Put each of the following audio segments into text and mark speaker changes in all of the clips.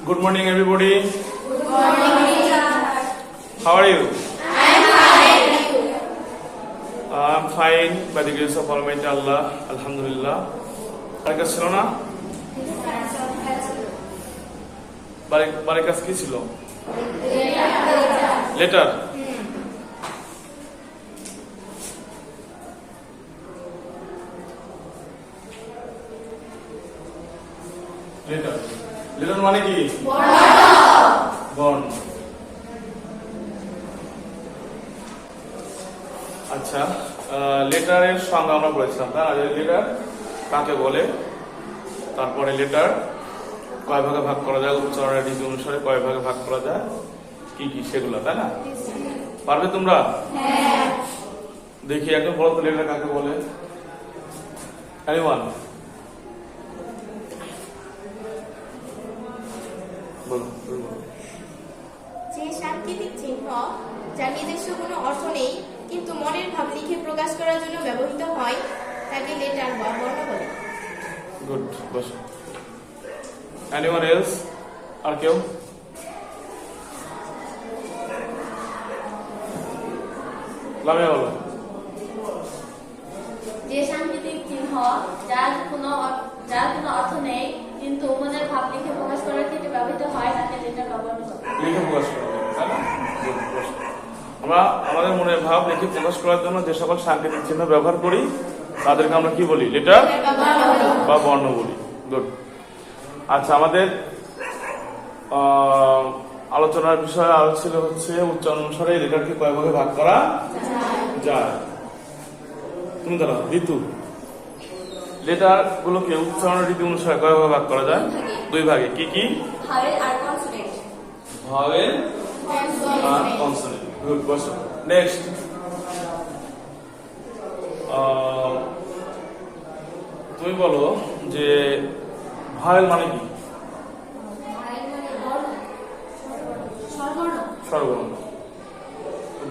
Speaker 1: Good morning, everybody. Good morning, How are you? I'm fine. I'm fine by the grace of Almighty Allah. Alhamdulillah. বাড়ির কাজ ছিল না বাড়ির কাজ কি ছিল লেটার লেটার লেটার মানে কি? বর্ণ আচ্ছা লেটারের সংজ্ঞা আমরা বলেছিলাম তাই না? লেটার কাকে বলে? তারপরে লেটার কয় ভাগে ভাগ করা যায়? উচ্চারণের রীতি অনুসারে কয় ভাগে ভাগ করা যায়? কি কি সেগুলো তাই না? পারবে তোমরা? দেখি একদম বলো তো লেটার কাকে বলে? এনিওয়ান বলো তুমি বলো।
Speaker 2: যে সাংকেতিক চিহ্ন যার নিজস্ব কোনো অর্থ নেই কিন্তু মনের ভাব লিখে প্রকাশ করার জন্য ব্যবহৃত হয় তাকে লেটার বা বর্ণ বলে।
Speaker 1: গুড বসো এনিওয়ান এলস আর কেউ? বলো।
Speaker 3: যে সাংকেতিক চিহ্ন যার কোনো যার কোনো অর্থ নেই কিন্তু মনের ভাব লিখে প্রকাশ করার ক্ষেত্রে ব্যবহৃত হয় তাকে লেটার ব্যবহার করে
Speaker 1: লিখে প্রকাশ করা আমরা আমাদের মনের ভাব লিখে প্রকাশ করার জন্য যে সকল সাংকেতিক চিহ্ন ব্যবহার করি তাদেরকে আমরা কি বলি? লেটার বা বর্ণ বলি? গুড আচ্ছা আমাদের আলোচনার বিষয় ছিল হচ্ছে উচ্চারণ অনুসারে লেটারকে কয় ভাগে ভাগ করা যায়? তুমি দাঁড়াও ঋতু। লেটার গুলোকে উচ্চারণ রীতি অনুসারে কয় ভাগে ভাগ করা যায়? দুই ভাগে। কি কি?
Speaker 3: হাওয়ের আর কনসোনেন্ট
Speaker 1: ভাওয়েল আর কনসোনেন্ট গুড বসো নেক্সট তুমি বলো যে ভাওয়েল মানে কি?
Speaker 3: স্বরবর্ণ।
Speaker 1: স্বরবর্ণ।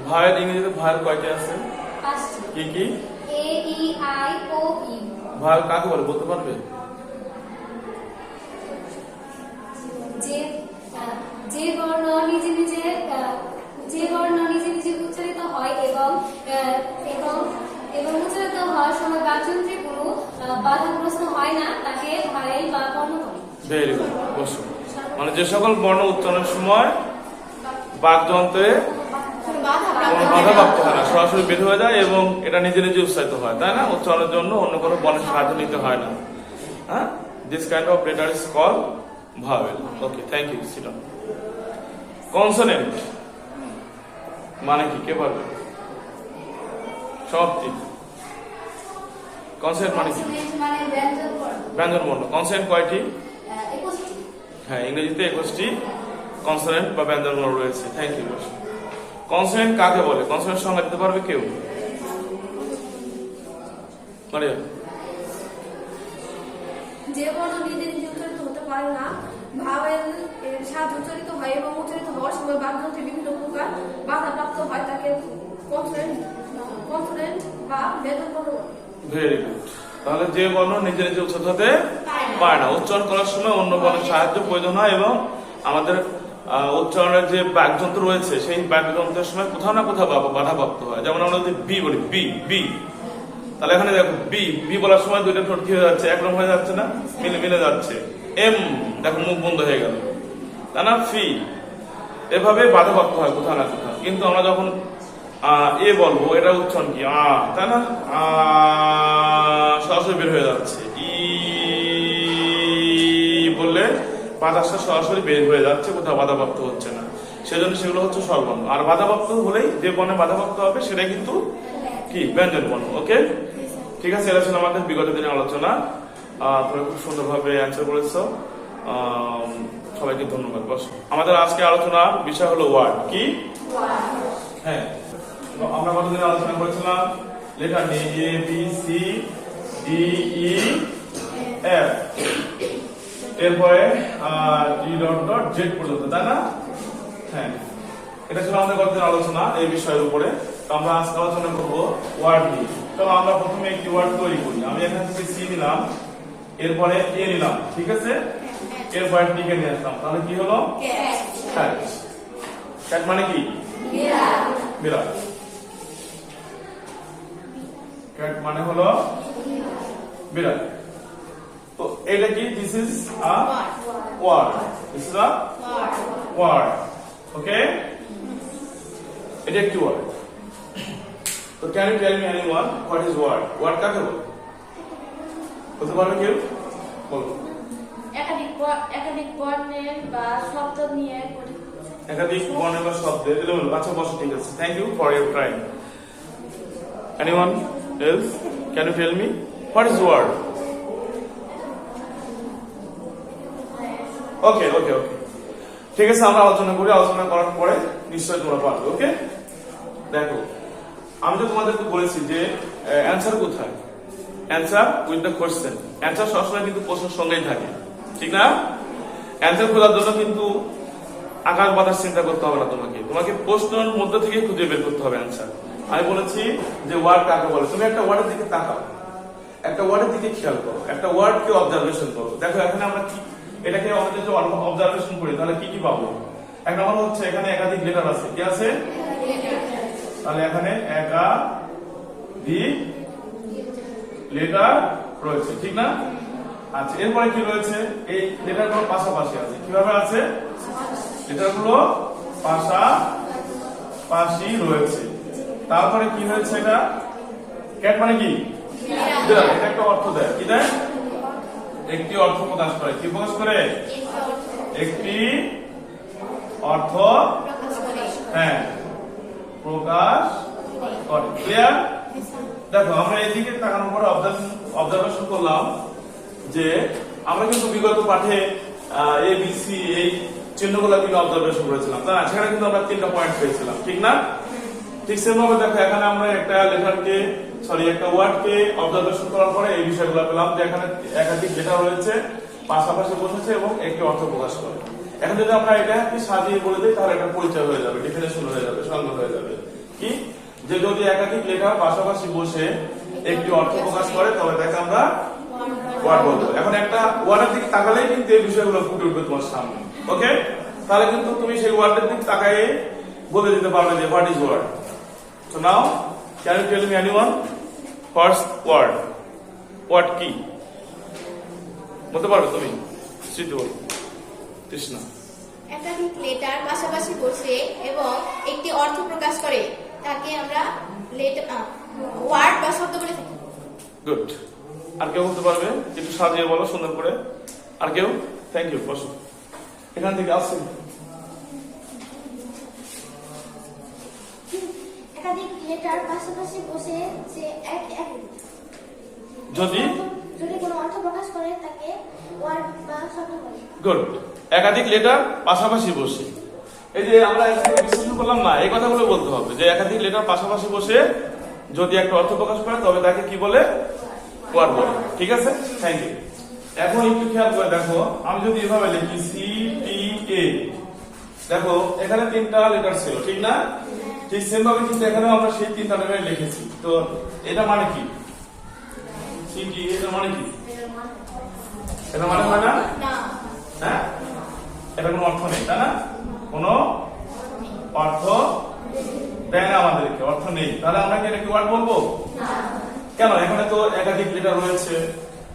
Speaker 1: ভাওয়েল ইংরেজিতে ভাওয়েল কয়টি আছে? কি কি? ভাওয়েল কাকে বলে? বলতে পারবে?
Speaker 4: যে বর্ণ নিজে নিজে যে বর্ণ নিজে উচ্চারিত হয় এবং এবং এবং উচ্চারিত হওয়ার সময় বাকযন্ত্রে কোনো বাধাগ্রস্ত হয় না তাকে বা বর্ণ বলে
Speaker 1: গুড মানে যে সকল বর্ণ উচ্চারণের সময় বাকযন্ত্রে
Speaker 2: কোনো বাধা প্রাপ্ত হয় না।
Speaker 1: হয় না সরাসরি বের হয়ে যায় এবং এটা নিজে নিজে উৎসাহিত হয় তাই না? উচ্চারণের জন্য অন্য কোনো বর্ণের সাহায্য নিতে হয় না। হ্যাঁ? This kind of letter is call vowel okay thank you sit on consonant মানে কি? কে পারবে ঠিক। কনসেন্ট মানে কি?
Speaker 4: মানে ব্যঞ্জন বর্ণ
Speaker 1: কনসেন্ট কয়টি? হ্যাঁ ইংরেজিতে একুশটি কনসোনেন্ট বা ব্যঞ্জন বর্ণ রয়েছে। থ্যাংক ইউ কনসোনেন্ট কাকে বলে? কনসোনেন্ট সংজ্ঞা দিতে পারবে কেউ? মারিয়া।
Speaker 5: যে বর্ণ নিজে নিজে উচ্চারিত হতে পারে না। ভাওয়েল এর উচ্চারিত হয় এবং উচ্চারিত হওয়ার সময় বাকযন্ত্রে বিভিন্ন প্রকার বাধা প্রাপ্ত হয় তাকে কনসোনেন্ট বা বর্ণ
Speaker 1: ভেরি গুড তাহলে যে বর্ণ নিজে নিজে উচ্চারিত পারে না। উচ্চারণ করার সময় অন্য বর্ণের সাহায্য প্রয়োজন হয় এবং আমাদের উচ্চারণের যে বাকযন্ত্র রয়েছে সেই বাকযন্ত্রের সময় কোথাও না কোথাও বাধাপ্রাপ্ত হয়। যেমন আমরা যদি বি বলি বি বি তাহলে এখানে দেখো বি বি বলার সময় দুইটা ঠোঁট কি হয়ে যাচ্ছে? একরকম হয়ে যাচ্ছে না? মিলে মিলে যাচ্ছে। এম দেখো মুখ বন্ধ হয়ে গেল। তাই না ফি এভাবে বাধাপ্রাপ্ত হয় কোথাও না কোথাও। কিন্তু আমরা যখন এ বলব এটা উচ্চারণ কি? আ, তাই না? সরাসরি বের হয়ে যাচ্ছে। ই, বললে বাতাসটা সরাসরি বের হয়ে যাচ্ছে, কোথাও বাধাপ্রাপ্ত হচ্ছে না। সেজন্য সেগুলো হচ্ছে স্বরবর্ণ আর বাধাপ্রাপ্ত হলেই যে বর্ণে বাধাপ্রাপ্ত হবে সেটা কিন্তু কি? ব্যঞ্জন বর্ণ, ওকে? ঠিক আছে, এটা ছিল আমাদের বিগত দিনের আলোচনা। তোমরা খুব সুন্দরভাবে অ্যান্সার করেছ। সবাইকে ধন্যবাদ। বস, আমাদের আজকে আলোচনার বিষয় হলো ওয়ার্ড কি? হ্যাঁ। আমরা কতদিন আলোচনা করেছিলাম? লেটার নিয়ে A B C D E F এরপরে টি ডট ডট জেড পর্যন্ত, তাই না? হ্যাঁ। এটা ছিল আমাদের কতদিন আলোচনা এই বিষয়ের উপরে। তো আমরা আজকে আলোচনা করব ওয়ার্ড নিয়ে। তো আমরা প্রথমে একটি ওয়ার্ড তৈরি করি। আমি এখান থেকে সি নিলাম, এরপরে এ নিলাম, ঠিক আছে? এর পয়েন্ট লিখে নিয়ে আসলাম। তাহলে কি হলো? ক্যাট মানে কি? বিড়াল ক্যাট মানে হলো বিড়াল তো এটা কি? This is a word this is a word okay এটা একটি ওয়ার্ড তো can you tell me anyone what is word word কাকে বলে? বলতে পারবে কেউ? বলো।
Speaker 3: একাধিক বর্ণের বা শব্দ নিয়ে গঠিত
Speaker 1: একাধিক বর্ণের বা শব্দের এলোমেলো আচ্ছা বসো, ঠিক আছে। Thank you for your trying anyone else can you tell me what is word okay okay okay ঠিক আছে, আমরা আলোচনা করি, আলোচনা করার পরে নিশ্চয়ই তোমরা পারবে ওকে দেখো, আমি তো তোমাদেরকে বলেছি যে অ্যান্সার কোথায়? Answer with the question answer সবসময় কিন্তু প্রশ্নের সঙ্গেই থাকে। ঠিক না? অ্যান্সার খোঁজার জন্য কিন্তু আকাশ বাতাস চিন্তা করতে হবে না তোমাকে। তোমাকে প্রশ্নের মধ্যে থেকে খুঁজে বের করতে হবে অ্যান্সার আমি বলেছি যে ওয়ার্ড কাকে বলে? তুমি একটা ওয়ার্ডের দিকে তাকাও। একটা ওয়ার্ডের দিকে খেয়াল করো। একটা ওয়ার্ডকে অবজারভেশন করো। দেখো, এখানে আমরা কি এটাকে আমাদের যদি অবজারভেশন করি, তাহলে কি কি পাবো? এক নম্বর হচ্ছে এখানে একাধিক লেটার আছে। কি আছে? তাহলে এখানে একাধিক লেটার রয়েছে। ঠিক না? আচ্ছা এরপরে কি রয়েছে? এই লেটারগুলো পাশাপাশি আছে। কীভাবে আছে? লেটারগুলো পাশাপাশি রয়েছে। তারপরে কি হয়েছে এটা? ক্যাট মানে কি। এটা একটা অর্থ দেয়। কি দেয়? একটি অর্থ প্রকাশ করে। কি প্রকাশ করে? একটি অর্থ হ্যাঁ প্রকাশ করে। ক্লিয়ার দেখো আমরা এদিকে তাকানোর পরে অবজারভেশন করলাম। যে আমরা কিন্তু বিগত পাঠে এ বি সি এই কিন্তু অবজারভেশন করেছিলাম। তাই সেখানে কিন্তু আমরা তিনটা পয়েন্ট পেয়েছিলাম, ঠিক না? ঠিক দেখো, এখানে আমরা একটা লেটারকে সরি একটা ওয়ার্ডকে অবজারভেশন করার পরে এই বিষয়গুলো পেলাম যে এখানে একাধিক রয়েছে, পাশাপাশি বসেছে এবং একটি অর্থ প্রকাশ করে। এখন যদি আমরা এটা সাজিয়ে বলে দিই, তাহলে এটা পরিচয় হয়ে যাবে ডেফিনেশন হয়ে যাবে, সংজ্ঞা হয়ে যাবে। কি? যে যদি একাধিক লেটার পাশাপাশি বসে একটি অর্থ প্রকাশ করে তবে তাকে আমরা ওয়ার্ড বলব এখন একটা ওয়ার্ডের দিকে তাকালেই কিন্তু এই বিষয়গুলো ফুটে উঠবে তোমার সামনে ওকে তাহলে কিন্তু তুমি সেই ওয়ার্ডের দিকে তাকায়ে বলে দিতে পারবে যে what is word So now, can you tell me anyone? First word. Word কি? বলতে পারবে তুমি? স্মৃতি বলো। তৃষ্ণা।
Speaker 2: একাধিক লেটার পাশাপাশি বসে এবং একটি অর্থ প্রকাশ করে তাকে আমরা লেটার ওয়ার্ড বা শব্দ বলে থাকি
Speaker 1: গুড আর কেউ বলতে পারবে একটু সাজিয়ে বলো সুন্দর করে। আর কেউ? থ্যাংক ইউ বসো। এখান থেকে আসছি
Speaker 6: একাধিক লেটার পাশাপাশি বসে যে এক এক
Speaker 1: যদি গুড একাধিক লেটার পাশাপাশি বসে। এই যে আমরা বিশ্লেষণ করলাম না এই কথাগুলো বলতে হবে যে একাধিক লেটার পাশাপাশি বসে যদি একটা অর্থ প্রকাশ করে তবে তাকে কি বলে? বলে ঠিক আছে? থ্যাংক ইউ এখন একটু খেয়াল করে দেখো, আমি যদি এভাবে লিখি সি টি এ দেখো, এখানে তিনটা লেটার ছিল, ঠিক না? ঠিক সেম ভাবে কিন্তু এখানেও আমরা সেই তিনটা লেটার লিখেছি। তো এটা মানে কি? সি টি এটা মানে কি? এটা মানে হয় না?
Speaker 2: না
Speaker 1: হ্যাঁ? এটা কোনো অর্থ নেই, তাই না? কোনো অর্থ দেয় না আমাদেরকে, অর্থ নেই। তাহলে আমরা কি এটা কি ওয়ার্ড বলব? কেন এখানে তো একাধিক লেটার রয়েছে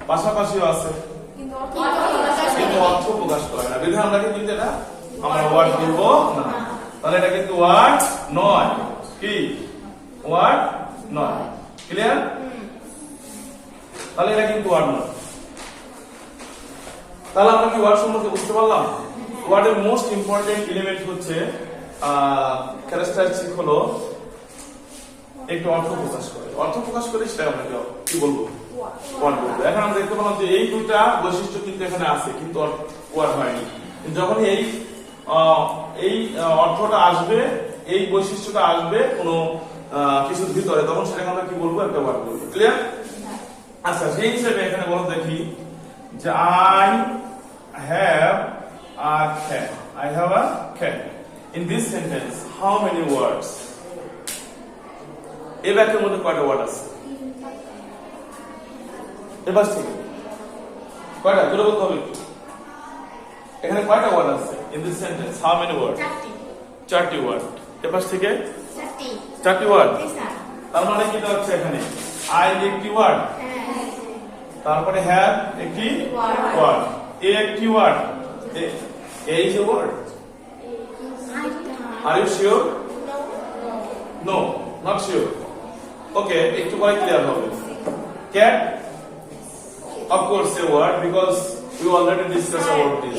Speaker 1: পাশাপাশিও আছে।
Speaker 2: কিন্তু অর্থ প্রকাশ করে
Speaker 1: অর্থ প্রকাশ করে না। বিধায় আমরা কিন্তু এটা? আমরা ওয়ার্ড বলব না। তাহলে এটা কিন্তু ওয়ার্ড নয়। কি? ওয়ার্ড নয়। ক্লিয়ার তাহলে এটা কিন্তু ওয়ার্ড নয়। তাহলে আমরা কি ওয়ার্ড সম্পর্কে বুঝতে পারলাম? ওয়ার্ডের মোস্ট ইম্পর্টেন্ট এলিমেন্ট হচ্ছে ক্যারেক্টারিস্টিক হলো একটু অর্থ প্রকাশ করে। অর্থ প্রকাশ করে সেটা আমরা কি- বলব? এখন আমরা দেখতে পেলাম যে এই দুইটা বৈশিষ্ট্য কিন্তু এখানে আছে, কিন্তু ওয়ার্ড হয়নি। যখন এই এই অর্থটা আসবে, এই বৈশিষ্ট্যটা আসবে কোনো কিছুর ভিতরে, তখন সেটাকে আমরা কি বলব? একটা ওয়ার্ড বলব ক্লিয়ার আচ্ছা সেই হিসেবে এখানে বলো দেখি যে I have a cat I have a cat in this sentence how many words এই বাক্যের মধ্যে কয়টা ওয়ার্ড আছে? এবার ঠিক। কয়টা? জোরে বলতে হবে এখানে কয়টা ওয়ার্ড আছে? In this sentence how many word
Speaker 2: চারটি।
Speaker 1: ওয়ার্ড এপাশ থেকে
Speaker 2: চারটি।
Speaker 1: চারটি ওয়ার্ড তার মানে কি হচ্ছে এখানে? আই একটি ওয়ার্ড
Speaker 2: হ্যাঁ।
Speaker 1: তারপরে হ্যাভ একটি ওয়ার্ড এ একটি word a is a word are you sure no not sure okay একটু পরে ক্লিয়ার হবে। Cat of course a word because we already discuss about this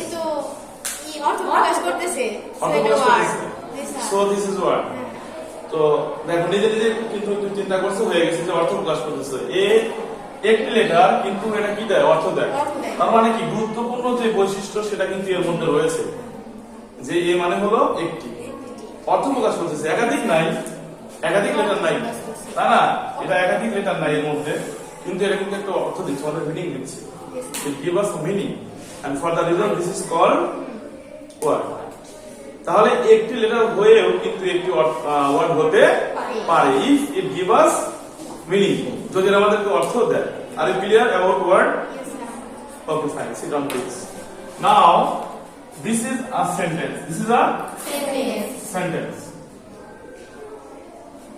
Speaker 1: so this is word. তো দেখো নিজে নিজে কিন্তু চিন্তা করছে হয়ে গেছে যে অর্থ প্রকাশ করতেছে। এ একটি লেটার কিন্তু এটা কি দেয়? অর্থ দেয়।
Speaker 2: অর্থ দেয়।
Speaker 1: তার মানে কি? গুরুত্বপূর্ণ যে বৈশিষ্ট্য সেটা কিন্তু এর মধ্যে রয়েছে। যে এ মানে হলো একটি। অর্থ প্রকাশ করতেছে। একাধিক নাই একাধিক লেটার নাই। তা না এটা একাধিক লেটার নাই এর মধ্যে কিন্তু এটা কিন্তু একটা অর্থ দিচ্ছে আমাদের মিনিং দিচ্ছে it give us meaning and for the reason this is called word তাহলে একটি লেটার হয়েও কিন্তু একটি ওয়ার্ড হতে পারে if it give us meaning যদি আমাদেরকে অর্থ দেয় আর clear about word. Sit down, please. Now, this is a sentence. This is a
Speaker 2: Sentence.
Speaker 1: sentence.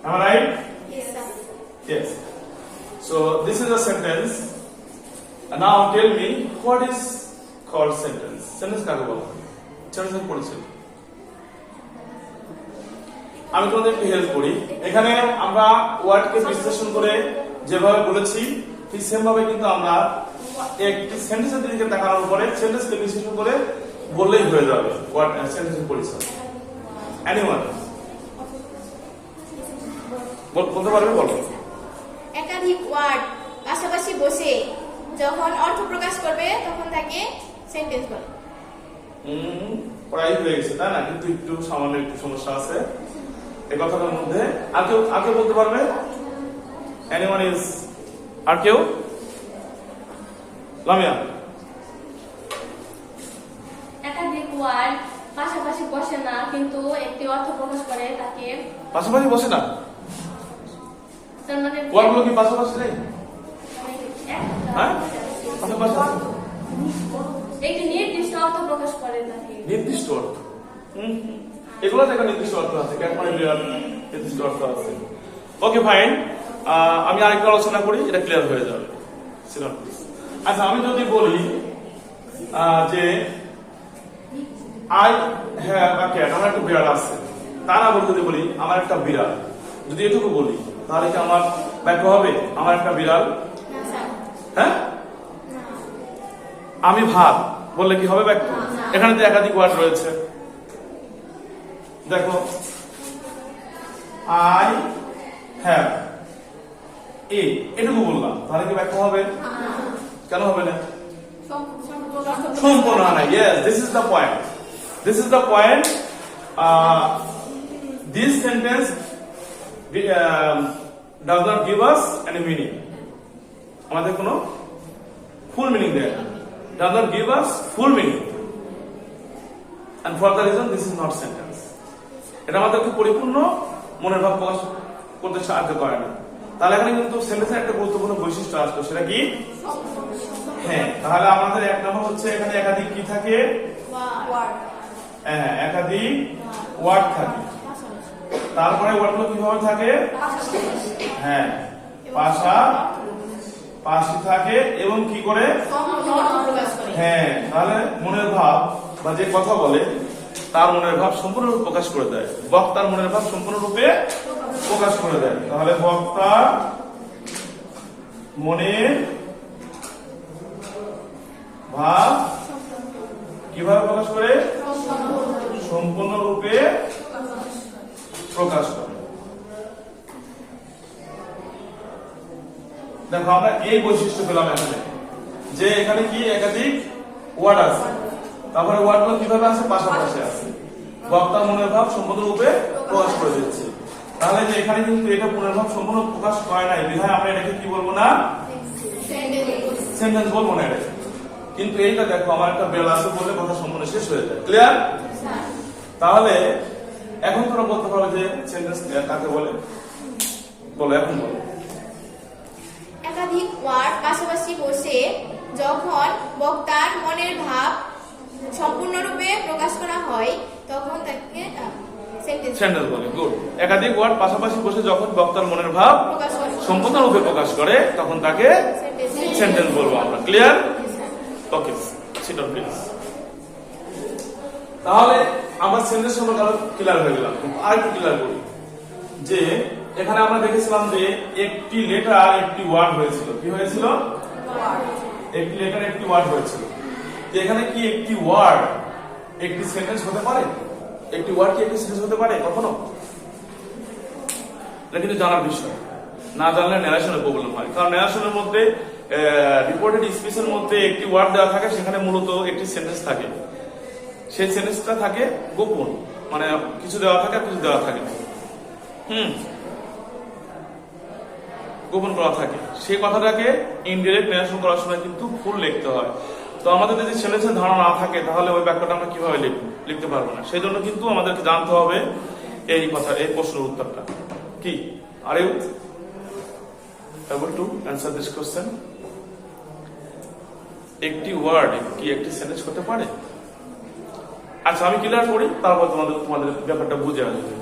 Speaker 1: Am I right?
Speaker 2: Yes,
Speaker 1: So, this is a sentence. And now, tell me, what is called sentence? Sentence কাকে বলা? Sentence পড়েছেন আমি তোমাদের একটু help করি এখানে আমরা ওয়ার্ডকে বিশ্লেষণ করে যেভাবে বলেছি ঠিক সেম ভাবে কিন্তু আমরা একটি সেন্টেন্সের দিকে তাকানোর পরে সেন্টেন্সকে বিশ্লেষণ করে বললেই হয়ে যাবে ওয়ার্ড সেন্টেন্সের পরিচয় অ্যানিমাল বলতে পারবে বলো
Speaker 2: একাধিক ওয়ার্ড পাশাপাশি বসে যখন অর্থ প্রকাশ করবে তখন তাকে সেন্টেন্স বলে।
Speaker 1: প্রায় হয়ে গেছে তাই না? কিন্তু একটু সামান্য একটু সমস্যা আছে। এই কথাটার মধ্যে আর কেউ আর কেউ বলতে পারবে? অ্যানিমাল ইজ আর কেউ? লামিয়া?
Speaker 3: একাধিক ওয়ার্ড পাশাপাশি বসে না কিন্তু একটি অর্থ প্রকাশ করে তাকে
Speaker 1: পাশাপাশি বসে না?
Speaker 3: তার মানে
Speaker 1: ওয়ার্ডগুলো কি পাশাপাশি নেই? হ্যাঁ? পাশাপাশি আছে।
Speaker 3: একটি নির্দিষ্ট অর্থ প্রকাশ করে তাকে
Speaker 1: নির্দিষ্ট অর্থ। এগুলো একটা নির্দিষ্ট অর্থ আছে নির্দিষ্ট অর্থ আছে। ওকে ফাইন আমি আরেকটু আলোচনা করি এটা ক্লিয়ার হয়ে যাবে. আচ্ছা আমি যদি বলি যে আই হ্যাভ আ ক্যাট আমার একটা বিড়াল আছে। তা না বলে যদি বলি আমার একটা বিড়াল। যদি এটুকু বলি তাহলে কি আমার ব্যাখ্যা হবে? আমার একটা বিড়াল? হ্যাঁ? আমি ভাত। বললে কি হবে ব্যাখ্যা এখানে তো একাধিক ওয়ার্ড রয়েছে। দেখো। I have a. এটুকু বললাম। তাহলে কি ব্যাখ্যা হবে? কেন হবে না? সম্পূর্ণ না। Yes this is the point this is the point this sentence does not give us any meaning আমাদের কোনো ফুল মিনিং দেয় না। Does not give us full meaning and for the reason this is not sentence. এটা আমাদেরকে পরিপূর্ণ মনের ভাব প্রকাশ করতে সাহায্য করে না। তাহলে এখানে কিন্তু সেন্টেন্সের একটা গুরুত্বপূর্ণ বৈশিষ্ট্য আসলো সেটা কি? হ্যাঁ তাহলে আমাদের এক নম্বর হচ্ছে এখানে একাধিক কি থাকে? হ্যাঁ একাধিক ওয়ার্ড থাকে। তারপরে ওয়ার্ডগুলো কীভাবে থাকে? হ্যাঁ পাশা, পাশে থাকে এবং কি করে? হ্যাঁ তাহলে মনের ভাব বা যে কথা বলে, তার মনের ভাব সম্পূর্ণরূপে প্রকাশ করে দেয়। বক্তার মনের ভাব সম্পূর্ণরূপে প্রকাশ করে দেয়। তাহলে বক্তা মনের ভাব কীভাবে প্রকাশ করে? সম্পূর্ণরূপে প্রকাশ করে। দেখো আমরা এই বৈশিষ্ট্য পেলাম এখানে যে এখানে কি একাধিক ওয়ার্ড আছে। তারপরে ওয়ার্ডগুলো কীভাবে আছে? পাশাপাশি আছে। বক্তা মনের ভাব সম্পূর্ণ রূপে প্রকাশ করে দিচ্ছে। তাহলে যে এখানে কিন্তু এটা মনের ভাব সম্পূর্ণ প্রকাশ করে নাই। বিধায় আমরা এটাকে কি বলব না? সেন্টেন্স বলব না এটা কিন্তু এইটা দেখো আমার একটা বেল আছে বলে কথা সম্পূর্ণ শেষ হয়ে যায়। ক্লিয়ার তাহলে এখন তোমরা বলতে পারো যে সেন্টেন্স কাকে বলে? বলো এখন বলো।
Speaker 2: একাধিক ওয়ার্ড পাশাপাশি বসে যখন বক্তার মনের ভাব সম্পূর্ণরূপে প্রকাশ করা হয় তখন তাকে সেন্টেন্স
Speaker 1: বলে। গুড একাধিক ওয়ার্ড পাশাপাশি বসে যখন বক্তার মনের ভাব
Speaker 2: প্রকাশ করে।
Speaker 1: সম্পূর্ণরূপে প্রকাশ করে তখন তাকে
Speaker 2: সেন্টেন্স
Speaker 1: সেন্টেন্স বলব আমরা। Clear okay sit on please তাহলে আমরা সেন্টেন্স সম্পর্কে আরও ক্লিয়ার হয়ে গেলাম আর একটু ক্লিয়ার করি। যে এখানে আমরা দেখেছিলাম যে একটি লেটার একটি ওয়ার্ড হয়েছিল। কি হয়েছিল? একটি লেটার একটি ওয়ার্ড হয়েছিল। এখানে কি একটি ওয়ার্ড একটি সেন্টেন্স হতে পারে? একটি ওয়ার্ড কি একটি সেন্টেন্স হতে পারে কখনো? এটা কিন্তু জানার বিষয়। না জানলে ন্যারেশনের প্রবলেম হয়। কারণ ন্যারেশনের মধ্যে রিপোর্টেড স্পিচের মধ্যে একটি ওয়ার্ড দেওয়া থাকে, সেখানে মূলত একটি সেন্টেন্স থাকে। সেই সেন্টেন্সটা থাকে গোপন। মানে কিছু দেওয়া থাকে আর কিছু দেওয়া থাকে না। হুম। গোপন করা থাকে। সেই কথাটাকে ইনডিরেক্ট ন্যারেশন করার সময় কিন্তু ফুল লিখতে হয়। তো আমাদের যদি সেন্টেন্সের ধারণা না থাকে, তাহলে ওই বাক্যটা আমরা কীভাবে লিখব লিখতে পারব না? সেই জন্য কিন্তু আমাদেরকে জানতে হবে এই কথা, এই প্রশ্নের উত্তরটা। কি? Are you able to answer this question? একটি ওয়ার্ড কি একটি সেন্টেন্স হতে পারে? আচ্ছা আমি ক্লিয়ার করি? তারপর তোমাদের তোমাদের ব্যাপারটা বুঝে আসবে।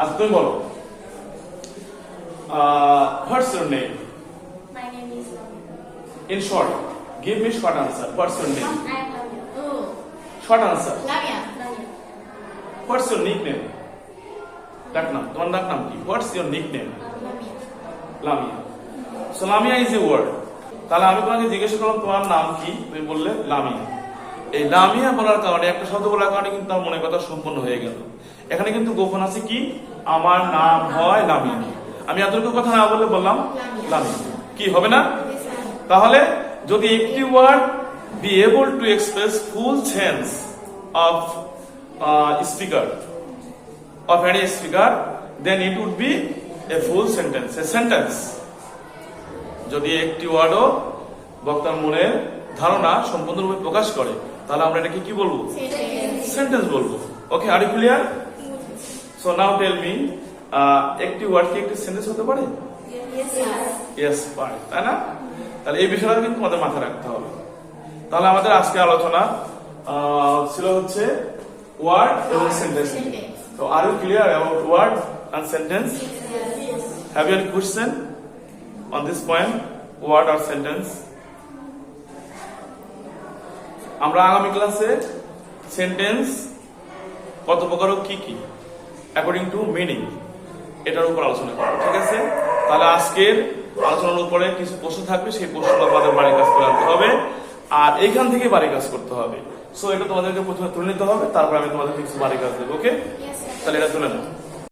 Speaker 1: আচ্ছা তুমি বলো। What's your name. In short give me short answer what's your name. Short answer what's your nick name ডাক নাম তোমার ডাক নাম কি? What's your nick name
Speaker 2: Lamia
Speaker 1: so Lamia is a word তাহলে আমি তোমাকে জিজ্ঞেস করলাম তোমার নাম কি? তুমি বললে লামিয়া এই লামিয়া বলার কারণে একটা শব্দ বলার কারণে কিন্তু আমার মনের কথা সম্পূর্ণ হয়ে গেল। এখানে কিন্তু গোপন আছে কি? আমার নাম হয় লামিয়া। আমি এতটুকু কথা না বললে বললাম লামিয়া। কি হবে না? তাহলে যদি একটি word be able to express full sense of speaker of any speaker, then it would be a full sentence, a sentence. যদি একটি ওয়ার্ডও বক্তার মনের ধারণা সম্পূর্ণরূপে প্রকাশ করে তাহলে আমরা এটাকে কি বলব? সেন্টেন্স বলব। Okay are clear so now tell me একটি ওয়ার্ড কি একটি সেন্টেন্স হতে পারে? ইয়েস পারে। তাই না? তাহলে এই বিষয়টা কিন্তু আমাদের মাথায় রাখতে হবে। তাহলে আমাদের আজকে আলোচনা ছিল হচ্ছে ওয়ার্ড এবং সেন্টেন্স তো are you clear about word and sentence have you question on this point word R sentence আমরা আগামী ক্লাসে সেন্টেন্স কত প্রকার কি কি? অ্যাকর্ডিং টু মিনিং এটার উপর আলোচনা করব ঠিক আছে? তাহলে আজকের আলোচনার উপরে কিছু প্রশ্ন থাকবে সেই প্রশ্নগুলো আমাদের বাড়ির কাজ করে আনতে হবে। আর এইখান থেকে বাড়ির কাজ করতে হবে। সো এটা তোমাদেরকে প্রথমে তুলে নিতে হবে তারপর আমি তোমাদেরকে কিছু বাড়ির কাজ দেবো ওকে তাহলে এটা তুলে নাও।